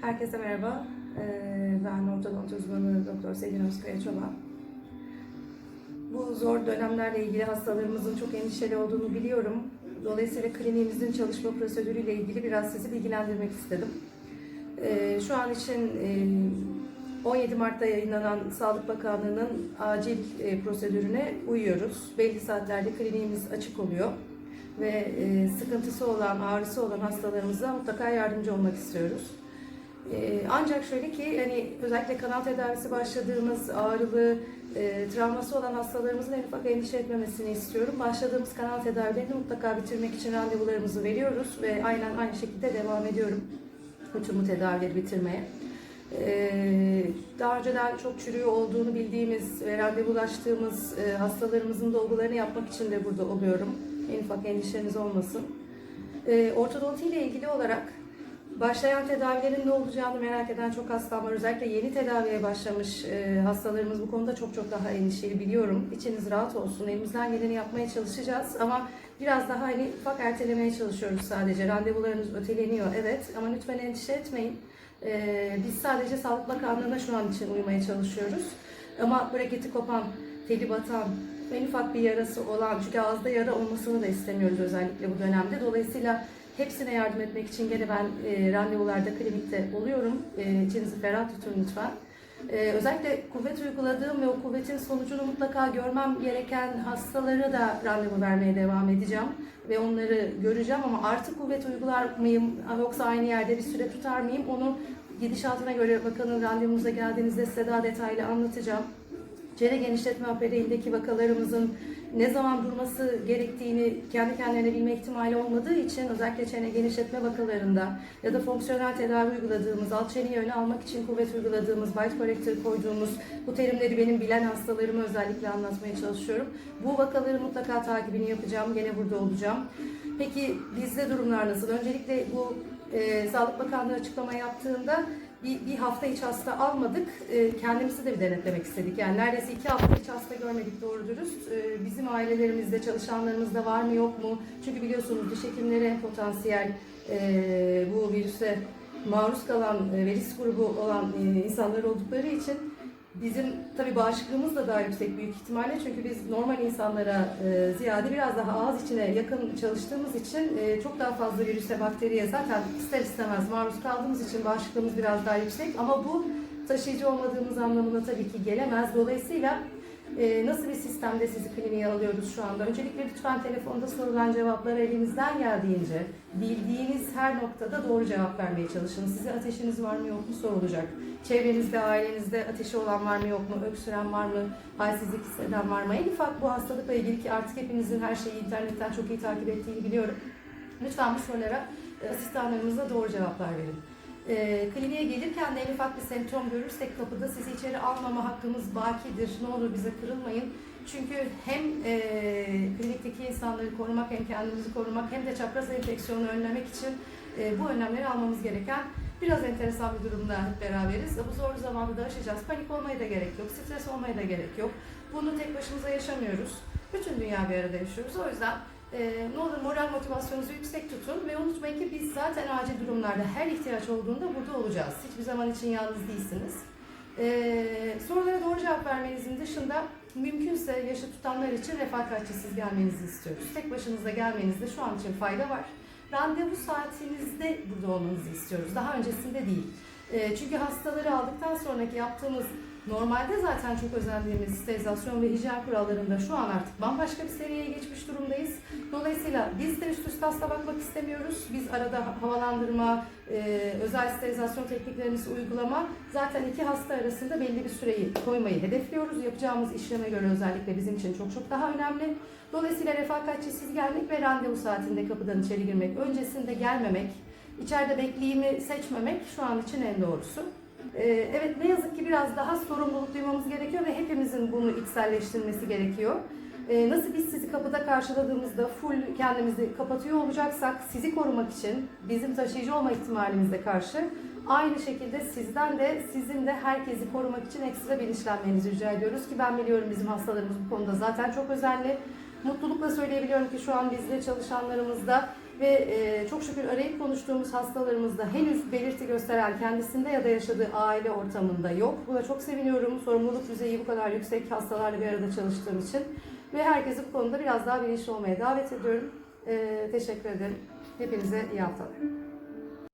Herkese merhaba. Ee, Ben ortodont uzmanı Doktor Selin Özkaya Çoban. Bu zor dönemlerle ilgili hastalarımızın çok endişeli olduğunu biliyorum. Dolayısıyla kliniğimizin çalışma prosedürüyle ilgili biraz sizi bilgilendirmek istedim. Ee, Şu an için e, 17 Mart'ta yayınlanan Sağlık Bakanlığı'nın acil e, prosedürüne uyuyoruz. Belli saatlerde kliniğimiz açık oluyor ve e, sıkıntısı olan, ağrısı olan hastalarımıza mutlaka yardımcı olmak istiyoruz. E, Ancak şöyle ki hani özellikle kanal tedavisi başladığımız ağrılı, e, travması olan hastalarımızın en ufak endişe etmemesini istiyorum. Başladığımız kanal tedavilerini mutlaka bitirmek için randevularımızı veriyoruz ve aynen aynı şekilde devam ediyorum bütün bu tedavileri bitirmeye. Ee, Daha önceden çok çürüğü olduğunu bildiğimiz ve randevulaştığımız e, hastalarımızın dolgularını yapmak için de burada oluyorum. En ufak endişeniz olmasın. Ee, Ortodonti ile ilgili olarak başlayan tedavilerin ne olacağını merak eden çok hastam var. Özellikle yeni tedaviye başlamış e, hastalarımız bu konuda çok çok daha endişeli biliyorum. İçiniz rahat olsun. Elimizden geleni yapmaya çalışacağız ama biraz daha hani ufak ertelemeye çalışıyoruz sadece. Randevularınız öteleniyor evet ama lütfen endişe etmeyin. Ee, biz sadece Sağlık Bakanlığı'na şu an için uymaya çalışıyoruz. Ama breketi kopan, teli batan, en ufak bir yarası olan, çünkü ağızda yara olmasını da istemiyoruz özellikle bu dönemde. Dolayısıyla hepsine yardım etmek için gene ben e, randevularda klinikte oluyorum. E, içinizi ferah tutun lütfen. E, özellikle kuvvet uyguladığım ve o kuvvetin sonucunu mutlaka görmem gereken hastalara da randevu vermeye devam edeceğim. Ve onları göreceğim ama artık kuvvet uygular mıyım yoksa aynı yerde bir süre tutar mıyım onu gidişatına göre bakanın randevunuza geldiğinizde size daha detaylı anlatacağım. Çene genişletme aperiğindeki vakalarımızın ne zaman durması gerektiğini kendi kendilerine bilme ihtimali olmadığı için özellikle çene genişletme vakalarında ya da fonksiyonel tedavi uyguladığımız, alt çeneyi öne almak için kuvvet uyguladığımız, bite corrector koyduğumuz bu terimleri benim bilen hastalarıma özellikle anlatmaya çalışıyorum. Bu vakaların mutlaka takibini yapacağım. Gene burada olacağım. Peki bizde durumlar nasıl? Öncelikle bu e, Sağlık Bakanlığı açıklama yaptığında bir, bir hafta hiç hasta almadık. E, kendimizi de bir denetlemek istedik. Yani neredeyse iki hafta hiç hasta görmedik doğru dürüst. E, bizim ailelerimizde, çalışanlarımızda var mı yok mu? Çünkü biliyorsunuz diş hekimleri potansiyel e, bu virüse maruz kalan e, ve risk grubu olan e, insanlar oldukları için bizim tabii bağışıklığımız da daha yüksek büyük ihtimalle çünkü biz normal insanlara e, ziyade biraz daha ağız içine yakın çalıştığımız için e, çok daha fazla virüse, bakteriye zaten ister istemez maruz kaldığımız için bağışıklığımız biraz daha yüksek ama bu taşıyıcı olmadığımız anlamına tabii ki gelemez. Dolayısıyla e, nasıl bir sistemde sizi kliniğe alıyoruz şu anda? Öncelikle lütfen telefonda sorulan cevaplara elinizden geldiğince bildiğiniz her noktada doğru cevap vermeye çalışın. Size ateşiniz var mı yok mu sorulacak. Çevrenizde, ailenizde ateşi olan var mı yok mu, öksüren var mı, halsizlik hisseden var mı? En ufak bu hastalıkla ilgili ki artık hepinizin her şeyi internetten çok iyi takip ettiğini biliyorum. Lütfen bu sorulara e, asistanlarımıza doğru cevaplar verin. E, kliniğe gelirken de en ufak bir semptom görürsek kapıda sizi içeri almama hakkımız bakidir. Ne olur bize kırılmayın. Çünkü hem e, klinikteki insanları korumak hem kendimizi korumak hem de çapraz enfeksiyonu önlemek için e, bu önlemleri almamız gereken biraz enteresan bir durumda hep beraberiz. Bu zor zamanı da aşacağız. Panik olmaya da gerek yok, stres olmaya da gerek yok. Bunu tek başımıza yaşamıyoruz. Bütün dünya bir arada yaşıyoruz. O yüzden ee, ne olur moral motivasyonunuzu yüksek tutun ve unutmayın ki biz zaten acil durumlarda her ihtiyaç olduğunda burada olacağız. Hiçbir zaman için yalnız değilsiniz. Ee, sorulara doğru cevap vermenizin dışında mümkünse yaşı tutanlar için refakatçisiz gelmenizi istiyoruz. Tek başınıza gelmenizde şu an için fayda var. Randevu saatinizde burada olmanızı istiyoruz. Daha öncesinde değil. Ee, çünkü hastaları aldıktan sonraki yaptığımız Normalde zaten çok özendiğimiz sterilizasyon ve hijyen kurallarında şu an artık bambaşka bir seviyeye geçmiş durumdayız. Dolayısıyla biz de üst üste hasta bakmak istemiyoruz. Biz arada havalandırma, e, özel sterilizasyon tekniklerimizi uygulama zaten iki hasta arasında belli bir süreyi koymayı hedefliyoruz. Yapacağımız işleme göre özellikle bizim için çok çok daha önemli. Dolayısıyla refakatçisiz gelmek ve randevu saatinde kapıdan içeri girmek, öncesinde gelmemek, içeride bekleyimi seçmemek şu an için en doğrusu. Ee, Evet ne yazık ki biraz daha sorumluluk duymamız gerekiyor ve hepimizin bunu içselleştirmesi gerekiyor. Ee, Nasıl biz sizi kapıda karşıladığımızda full kendimizi kapatıyor olacaksak sizi korumak için bizim taşıyıcı olma ihtimalimizle karşı aynı şekilde sizden de sizin de herkesi korumak için ekstra bilinçlenmenizi rica ediyoruz ki ben biliyorum bizim hastalarımız bu konuda zaten çok özenli. Mutlulukla söyleyebiliyorum ki şu an bizde çalışanlarımızda Ve e, çok şükür arayıp konuştuğumuz hastalarımızda henüz belirti gösteren kendisinde ya da yaşadığı aile ortamında yok. Buna çok seviniyorum. Sorumluluk düzeyi bu kadar yüksek hastalarla bir arada çalıştığım için. Ve herkesi bu konuda biraz daha bilinçli olmaya davet ediyorum. E, teşekkür ederim. Hepinize iyi haftalar.